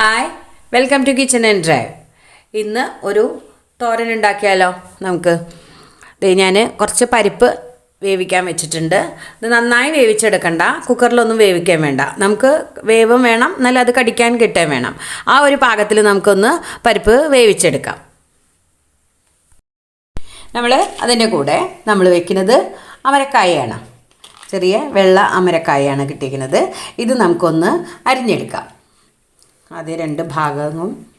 Hi welcome to kitchen and drive ഇന്ന് ഒരു തോരൻ ഉണ്ടാക്കിയാലോ നമുക്ക്? ദേ ഞാൻ കുറച്ച് പരിപ്പ് വേവിക്കാൻ വെച്ചിട്ടുണ്ട്. ഇത് നന്നായി വേവിച്ചെടുക്കണ്ട. കുക്കറിലൊന്നും വേവിക്കാൻ വേണ്ട. നമുക്ക് വേവും വേണം എന്നാലും അത് കടിക്കാൻ കിട്ടാൻ വേണം. ആ ഒരു പാകത്തിൽ നമുക്കൊന്ന് പരിപ്പ് വേവിച്ചെടുക്കാം. നമ്മൾ അതിന്റെ കൂടെ നമ്മൾ വെക്കുന്നത് അമരക്കായയാണ് ചെറിയ വെള്ള അമരക്കായയാണ് കിട്ടിയിരിക്കുന്നത്. ഇത് നമുക്കൊന്ന് അരിഞ്ഞെടുക്കാം. അത് രണ്ട് ഭാഗങ്ങളും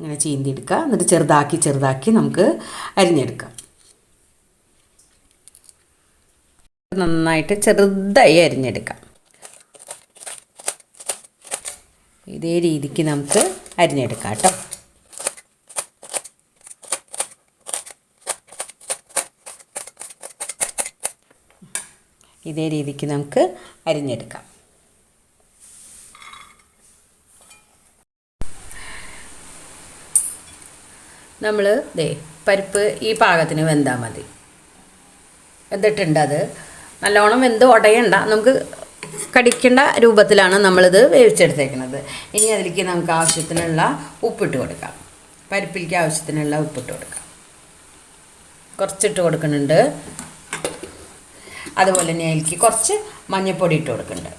ഇങ്ങനെ ചീന്തിയെടുക്കുക. എന്നിട്ട് ചെറുതാക്കി ചെറുതാക്കി നമുക്ക് അരിഞ്ഞെടുക്കാം. നന്നായിട്ട് ചെറുതായി അരിഞ്ഞെടുക്കാം. ഇതേ രീതിക്ക് നമുക്ക് അരിഞ്ഞെടുക്കാം കേട്ടോ. ഇതേ രീതിക്ക് നമുക്ക് അരിഞ്ഞെടുക്കാം. നമ്മൾ ദേ പരിപ്പ് ഈ പാകത്തിന് വെന്താൽ മതി. വെന്തിട്ടുണ്ട് അത് നല്ലോണം വെന്ത് ഉടയണ്ട നമുക്ക് കടിക്കേണ്ട രൂപത്തിലാണ് നമ്മളിത് വേവിച്ചെടുത്തേക്കുന്നത് ഇനി അതിലേക്ക് നമുക്ക് ആവശ്യത്തിനുള്ള ഉപ്പിട്ട് കൊടുക്കാം. പരിപ്പിലേക്ക് ആവശ്യത്തിനുള്ള ഉപ്പിട്ട് കൊടുക്കാം. കുറച്ചിട്ട് കൊടുക്കുന്നുണ്ട്. അതുപോലെ തന്നെ അതിലേക്ക് കുറച്ച് മഞ്ഞൾപ്പൊടി ഇട്ട് കൊടുക്കുന്നുണ്ട്.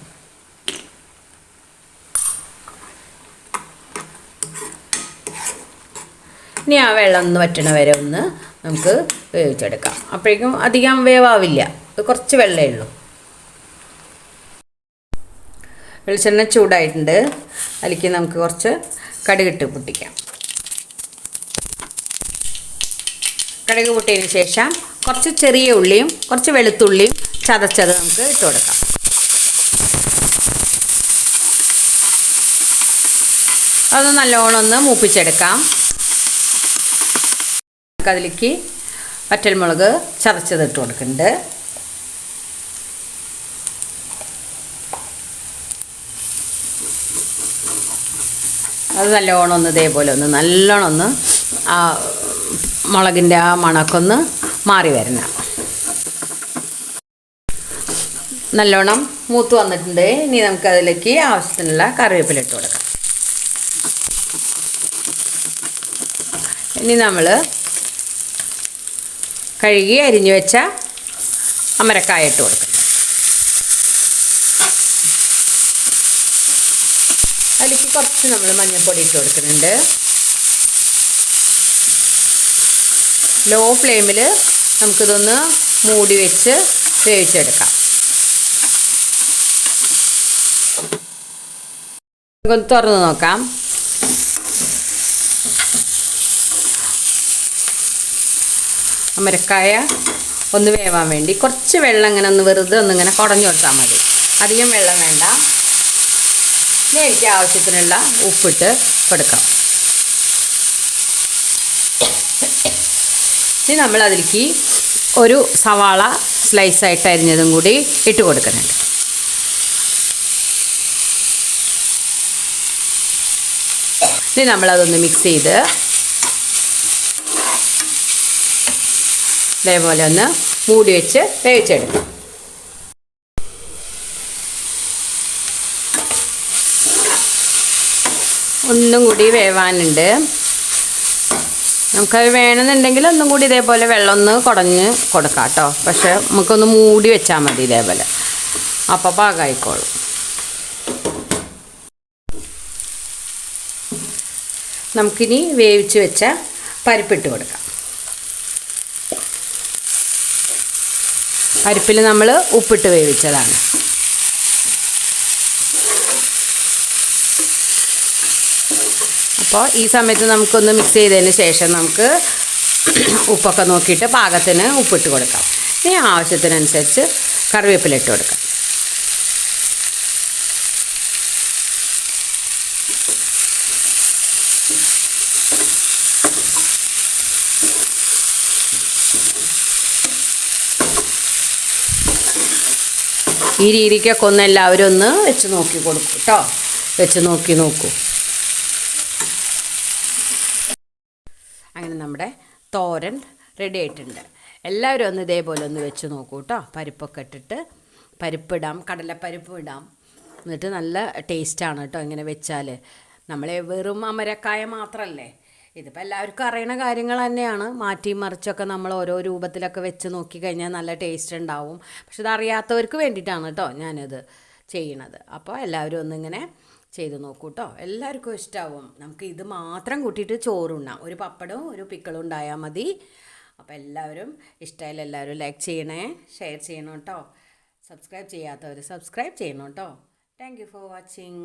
ഇനി ആ വെള്ളം ഒന്ന് വറ്റണ വരെ ഒന്ന് നമുക്ക് വേവിച്ചെടുക്കാം. അപ്പോഴേക്കും അധികം വേവാവില്ല. കുറച്ച് വെള്ളമേ ഉള്ളൂ. വെളിച്ചെണ്ണ ചൂടായിട്ടുണ്ട്. അതിലേക്ക് നമുക്ക് കുറച്ച് കടുകിട്ട് പൊട്ടിക്കാം. കടുക് പൊട്ടിയതിന് ശേഷം കുറച്ച് ചെറിയ ഉള്ളിയും കുറച്ച് വെളുത്തുള്ളിയും ചതച്ചത് നമുക്ക് ഇട്ട് കൊടുക്കാം. അത് നല്ലോണം ഒന്ന് മൂപ്പിച്ചെടുക്കാം. അതിലേക്ക് വറ്റൽമുളക് ചതച്ചത് ഇട്ട് കൊടുക്കുന്നുണ്ട്. അത് നല്ലോണം ഒന്ന് ഇതേപോലെ ഒന്ന് നല്ലോണം ഒന്ന് ആ മുളകിന്റെ ആ മണക്കൊന്ന് മാറി വരണം. നല്ലോണം മൂത്ത് വന്നിട്ടുണ്ട്. ഇനി നമുക്ക് അതിലേക്ക് ആവശ്യത്തിനുള്ള കറിവേപ്പില ഇട്ട് കൊടുക്കാം. ഇനി നമ്മൾ കഴുകി അരിഞ്ഞു വെച്ച അമരക്കായ ഇട്ട് കൊടുക്കും. അതിലേക്ക് കുറച്ച് നമ്മൾ മഞ്ഞൾപ്പൊടി ഇട്ട് കൊടുക്കുന്നുണ്ട്. ലോ ഫ്ലെയിമിൽ നമുക്കിതൊന്ന് മൂടി വെച്ച് വേവിച്ചെടുക്കാം. നമുക്കൊന്ന് തുറന്ന് നോക്കാം. അമരക്കായ ഒന്ന് വേവാൻ വേണ്ടി കുറച്ച് വെള്ളം ഇങ്ങനെ ഒന്ന് വെറുതെ ഒന്ന് ഇങ്ങനെ കുടഞ്ഞു കൊടുത്താൽ മതി. അധികം വെള്ളം വേണ്ട. ഇനി എനിക്ക് ആവശ്യത്തിനുള്ള ഉപ്പിട്ട് കൊടുക്കാം ഇനി നമ്മൾ അതിലേക്ക് ഒരു സവാള സ്ലൈസായിട്ട് അരിഞ്ഞതും കൂടി ഇട്ട് കൊടുക്കുന്നുണ്ട്. ഇനി നമ്മളതൊന്ന് മിക്സ് ചെയ്ത് ഇതേപോലെ ഒന്ന് മൂടി വെച്ച് വേവിച്ചെടുക്കും. ഒന്നും കൂടി വേവാനുണ്ട്. നമുക്കത് വേണമെന്നുണ്ടെങ്കിൽ ഒന്നും കൂടി ഇതേപോലെ വെള്ളം ഒന്ന് കുടഞ്ഞ് കൊടുക്കാം കേട്ടോ. പക്ഷെ നമുക്കൊന്ന് മൂടി വെച്ചാൽ മതി ഇതേപോലെ. അപ്പോൾ പാകമായിക്കോളും നമുക്കിനി വേവിച്ച് വെച്ച പരിപ്പിട്ട് കൊടുക്കാം. പരിപ്പിൽ നമ്മൾ ഉപ്പിട്ട് വേവിച്ചതാണ്. അപ്പോൾ ഈ സമയത്ത് നമുക്കൊന്ന് മിക്സ് ചെയ്തതിന് ശേഷം നമുക്ക് ഉപ്പൊക്കെ നോക്കിയിട്ട് പാകത്തിന് ഉപ്പിട്ട് കൊടുക്കാം. ഇനി ആവശ്യത്തിനനുസരിച്ച് കറിവേപ്പില ഇട്ട് കൊടുക്കാം. ഈ രീതിക്കൊക്കെ ഒന്ന് എല്ലാവരും ഒന്ന് വെച്ച് നോക്കി കൊടുക്കും കേട്ടോ വെച്ച് നോക്കി നോക്കൂ. അങ്ങനെ നമ്മുടെ തോരൻ റെഡി ആയിട്ടുണ്ട്. എല്ലാവരും ഒന്ന് ഇതേപോലെ ഒന്ന് വെച്ച് നോക്കൂ കേട്ടോ പരിപ്പൊക്കെ ഇട്ടിട്ട് പരിപ്പിടാം കടലപ്പരിപ്പ് ഇടാം. എന്നിട്ട് നല്ല ടേസ്റ്റാണ് കേട്ടോ ഇങ്ങനെ വെച്ചാൽ നമ്മളെ വെറും അമരക്കായ മാത്രമല്ലേ ഇതിപ്പോൾ എല്ലാവർക്കും അറിയണ കാര്യങ്ങൾ തന്നെയാണ്. മാറ്റി മറിച്ചൊക്കെ നമ്മൾ ഓരോ രൂപത്തിലൊക്കെ വെച്ച് നോക്കിക്കഴിഞ്ഞാൽ നല്ല ടേസ്റ്റ് ഉണ്ടാവും. പക്ഷെ ഇത് അറിയാത്തവർക്ക് വേണ്ടിയിട്ടാണ് കേട്ടോ ഞാനിത് ചെയ്യണത്. അപ്പോൾ എല്ലാവരും ഒന്നിങ്ങനെ ചെയ്ത് നോക്കൂ കേട്ടോ എല്ലാവർക്കും ഇഷ്ടമാവും നമുക്ക് ഇത് മാത്രം കൂട്ടിയിട്ട് ചോറുണ്ണാം ഒരു പപ്പടവും ഒരു പിക്കളും ഉണ്ടായാൽ മതി. അപ്പോൾ എല്ലാവരും ഇഷ്ടമായാലും എല്ലാവരും ലൈക്ക് ചെയ്യണേ ഷെയർ ചെയ്യണം കേട്ടോ സബ്സ്ക്രൈബ് ചെയ്യാത്തവർ സബ്സ്ക്രൈബ് ചെയ്യണം കേട്ടോ താങ്ക് യു ഫോർ വാച്ചിങ്